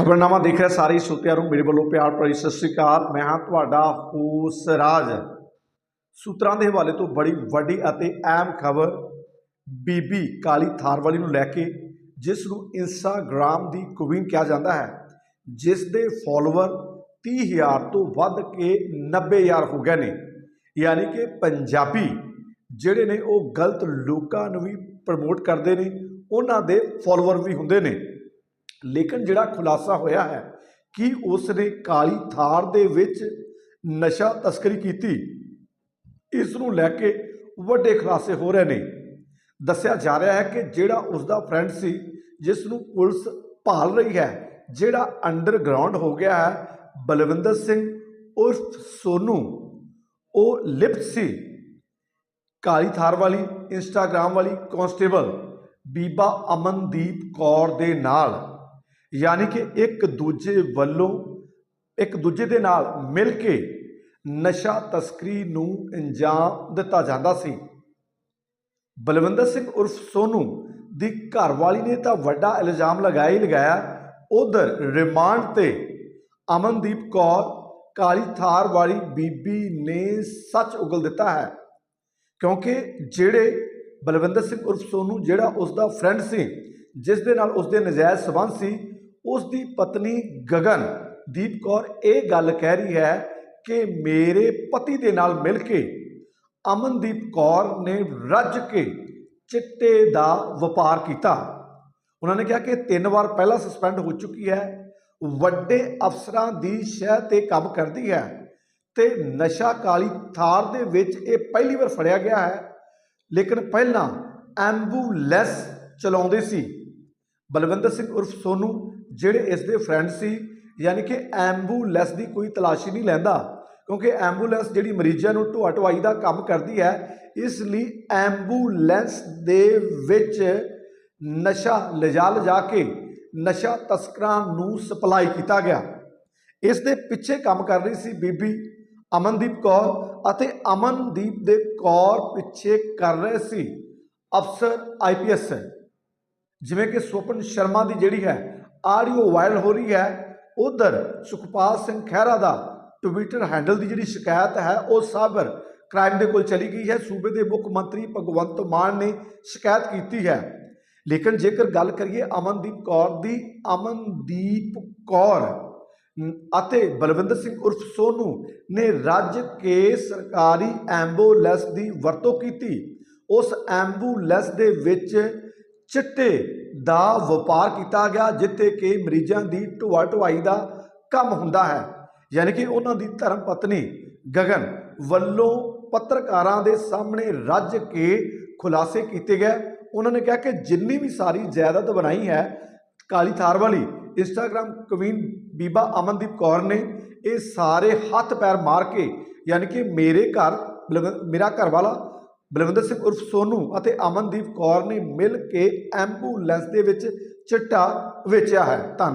ਖਬਰਨਾਮਾ ਦੇਖ ਰਿਹਾ ਸਾਰੇ ਸਰੋਤਿਆਂ ਨੂੰ ਮੇਰੇ ਵੱਲੋਂ ਪਿਆਰ ਭਰੀ ਸਤਿ ਸ੍ਰੀ ਅਕਾਲ। ਮੈਂ ਹਾਂ ਤੁਹਾਡਾ ਹੋਸ ਰਾਜ ਸੂਤਰਾਂ ਦੇ ਹਵਾਲੇ ਤੋਂ ਬੜੀ ਵੱਡੀ ਅਤੇ ਅਹਿਮ ਖਬਰ ਬੀਬੀ ਕਾਲੀ ਥਾਰਵਾਲੀ ਨੂੰ ਲੈ ਕੇ, ਜਿਸ ਨੂੰ ਇੰਸਟਾਗ੍ਰਾਮ ਦੀ ਕੁਵੀਨ ਕਿਹਾ ਜਾਂਦਾ ਹੈ, ਜਿਸ ਦੇ ਫਾਲੋਅਰ 30000 ਤੋਂ ਵੱਧ ਕੇ 90000 ਹੋ ਗਏ ਨੇ। ਯਾਨੀ ਕਿ ਪੰਜਾਬੀ ਜਿਹੜੇ ਨੇ, ਉਹ ਗਲਤ ਲੋਕਾਂ ਨੂੰ ਵੀ ਪ੍ਰਮੋਟ ਕਰਦੇ ਨੇ, ਉਹਨਾਂ ਦੇ ਫਾਲੋਅਰ ਵੀ ਹੁੰਦੇ ਨੇ। ਲੇਕਿਨ ਜਿਹੜਾ ਖੁਲਾਸਾ ਹੋਇਆ ਹੈ ਕਿ ਉਸ ਨੇ ਕਾਲੀ ਥਾਰ ਦੇ ਵਿੱਚ ਨਸ਼ਾ ਤਸਕਰੀ ਕੀਤੀ ਇਸ ਨੂੰ ਲੈ ਕੇ ਵੱਡੇ ਖੁਲਾਸੇ ਹੋ ਰਹੇ ਨੇ। ਦੱਸਿਆ ਜਾ ਰਿਹਾ ਹੈ ਕਿ ਜਿਹੜਾ ਉਸ ਦਾ ਫਰੈਂਡ ਸੀ ਜਿਸ ਨੂੰ ਪੁਲਿਸ ਭਾਲ ਰਹੀ ਹੈ, ਜਿਹੜਾ ਅੰਡਰਗਰਾਉਂਡ ਹੋ ਗਿਆ ਹੈ, ਬਲਵਿੰਦਰ ਸਿੰਘ ਉਰਫ ਸੋਨੂ, ਉਹ ਲਿਪਤ ਸੀ। ਕਾਲੀ ਥਾਰ ਵਾਲੀ, ਇੰਸਟਾਗ੍ਰਾਮ ਵਾਲੀ ਕਾਂਸਟੇਬਲ ਬੀਬਾ ਅਮਨਦੀਪ ਕੌਰ ਦੇ ਨਾਲ ਯਾਨੀ ਕਿ ਇੱਕ ਦੂਜੇ ਵੱਲੋਂ, ਇੱਕ ਦੂਜੇ ਦੇ ਨਾਲ ਮਿਲ ਕੇ ਨਸ਼ਾ ਤਸਕਰੀ ਨੂੰ ਅੰਜਾਮ ਦਿੱਤਾ ਜਾਂਦਾ ਸੀ। ਬਲਵਿੰਦਰ ਸਿੰਘ ਉਰਫ ਸੋਨੂ ਦੀ ਘਰਵਾਲੀ ਨੇ ਤਾਂ ਵੱਡਾ ਇਲਜ਼ਾਮ ਲਗਾਇਆ ਹੀ ਲਗਾਇਆ। ਉਧਰ ਰਿਮਾਂਡ ਤੇ ਅਮਨਦੀਪ ਕੌਰ, ਕਾਲੀ ਥਾਰ ਵਾਲੀ ਬੀਬੀ ਨੇ ਸੱਚ ਉਗਲ ਦਿੱਤਾ ਹੈ। ਕਿਉਂਕਿ ਜਿਹੜੇ ਬਲਵਿੰਦਰ ਸਿੰਘ ਉਰਫ ਸੋਨੂ, ਜਿਹੜਾ ਉਸ ਦਾ ਫਰੈਂਡ ਸੀ, ਜਿਸ ਦੇ ਨਾਲ ਉਸ ਦੇ ਨਜਾਇਜ਼ ਸਬੰਧ ਸੀ ਉਸ ਦੀ ਪਤਨੀ ਗਗਨ ਦੀਪ ਕੌਰ ਇਹ ਗੱਲ ਕਹਿ ਰਹੀ ਹੈ ਕਿ ਮੇਰੇ ਪਤੀ ਦੇ ਨਾਲ ਮਿਲ ਕੇ ਅਮਨਦੀਪ ਕੌਰ ਨੇ ਰੱਜ ਕੇ ਚਿੱਟੇ ਦਾ ਵਪਾਰ ਕੀਤਾ। ਉਹਨਾਂ ਨੇ ਕਿਹਾ ਕਿ ਤਿੰਨ ਵਾਰ ਪਹਿਲਾਂ ਸਸਪੈਂਡ ਹੋ ਚੁੱਕੀ ਹੈ। ਵੱਡੇ ਅਫਸਰਾਂ ਦੀ ਸ਼ਹਿ ਤੇ ਕੰਮ ਕਰਦੀ ਹੈ ਤੇ ਨਸ਼ਾ ਕਾਲੀ ਥਾਰ ਦੇ ਵਿੱਚ ਇਹ ਪਹਿਲੀ ਵਾਰ ਫੜਿਆ ਗਿਆ ਹੈ। ਲੇਕਿਨ ਪਹਿਲਾਂ ਐਂਬੂਲੈਂਸ ਚਲਾਉਂਦੇ ਸੀ। ਬਲਵਿੰਦਰ ਸਿੰਘ ਉਰਫ ਸੋਨੂ, ਜਿਹੜੇ ਇਸ ਦੇ ਫਰੈਂਡ ਸੀ, ਯਾਨੀ ਕਿ ਐਂਬੂਲੈਂਸ ਦੀ ਕੋਈ ਤਲਾਸ਼ੀ ਨਹੀਂ ਲੈਂਦਾ, ਕਿਉਂਕਿ ਐਂਬੂਲੈਂਸ ਜਿਹੜੀ ਮਰੀਜ਼ਾਂ ਨੂੰ ਢੋਆ ਢੁਆਈ ਦਾ ਕੰਮ ਕਰਦੀ ਹੈ, ਇਸ ਲਈ ਐਂਬੂਲੈਂਸ ਦੇ ਵਿੱਚ ਨਸ਼ਾ ਲਿਜਾ ਲਿਜਾ ਕੇ ਨਸ਼ਾ ਤਸਕਰਾਂ ਨੂੰ ਸਪਲਾਈ ਕੀਤਾ ਗਿਆ। ਇਸ ਦੇ ਪਿੱਛੇ ਕੰਮ ਕਰ ਰਹੀ ਸੀ ਬੀਬੀ ਅਮਨਦੀਪ ਕੌਰ ਅਤੇ ਅਮਨਦੀਪ ਦੇ ਕੌਰ ਪਿੱਛੇ ਕਰ ਰਹੇ ਸੀ ਅਫਸਰ ਆਈਪੀਐਸ ਜਿਵੇਂ ਕਿ ਸਵਪਨ ਸ਼ਰਮਾ ਦੀ ਜਿਹੜੀ ਹੈ ਆਡੀਓ ਵਾਇਰਲ ਹੋ ਰਹੀ ਹੈ, ਉਧਰ ਸੁਖਪਾਲ ਸਿੰਘ ਖਹਿਰਾ ਦਾ ਟਵਿੱਟਰ ਹੈਂਡਲ ਦੀ ਜਿਹੜੀ ਸ਼ਿਕਾਇਤ ਹੈ, ਉਹ ਸਾਬਰ ਕ੍ਰਾਈਮ ਦੇ ਕੋਲ ਚਲੀ ਗਈ ਹੈ। ਸੂਬੇ ਦੇ ਮੁੱਖ ਮੰਤਰੀ ਭਗਵੰਤ ਮਾਨ ਨੇ ਸ਼ਿਕਾਇਤ ਕੀਤੀ ਹੈ। ਲੇਕਿਨ ਜੇਕਰ ਗੱਲ ਕਰੀਏ ਅਮਨਦੀਪ ਕੌਰ ਦੀ, ਅਮਨਦੀਪ ਕੌਰ ਅਤੇ ਬਲਵਿੰਦਰ ਸਿੰਘ ਉਰਫ ਸੋਨੂ ਨੇ ਰੱਜ ਕੇ ਸਰਕਾਰੀ ਐਂਬੂਲੈਂਸ ਦੀ ਵਰਤੋਂ ਕੀਤੀ। ਉਸ ਐਂਬੂਲੈਂਸ ਦੇ ਵਿੱਚ ਚਿੱਟੇ ਦਾ ਵਪਾਰ ਕੀਤਾ ਗਿਆ, ਜਿੱਥੇ ਕਿ ਮਰੀਜ਼ਾਂ ਦੀ ਢੁਆ ਢੁਆਈ ਦਾ ਕੰਮ ਹੁੰਦਾ ਹੈ। ਯਾਨੀ ਕਿ ਉਹਨਾਂ ਦੀ ਧਰਮ ਪਤਨੀ ਗਗਨ ਵੱਲੋਂ ਪੱਤਰਕਾਰਾਂ ਦੇ ਸਾਹਮਣੇ ਰੱਜ ਕੇ ਖੁਲਾਸੇ ਕੀਤੇ ਗਏ। ਉਹਨਾਂ ਨੇ ਕਿਹਾ ਕਿ ਜਿੰਨੀ ਵੀ ਸਾਰੀ ਜਾਇਦਾਦ ਬਣਾਈ ਹੈ, ਕਾਲੀ ਥਾਰ ਵਾਲੀ ਇੰਸਟਾਗ੍ਰam ਕਵੀਨ ਬੀਬਾ ਅਮਨਦੀਪ ਕੌਰ ਨੇ ਇਹ ਸਾਰੇ ਹੱਥ ਪੈਰ ਮਾਰ ਕੇ, ਯਾਨੀ ਕਿ ਮੇਰੇ ਘਰ ਮੇਰਾ ਘਰ ਵਾਲਾ ਬਲਵਿੰਦਰ ਸਿੰਘ ਉਰਫ ਸੋਨੂ ਅਤੇ ਅਮਨਦੀਪ ਕੌਰ ਨੇ ਮਿਲ ਕੇ ਐਂਬੂਲੈਂਸ ਦੇ ਵਿੱਚ ਚਿੱਟਾ ਵੇਚਿਆ ਹੈ। ਧੰਨਵਾਦ।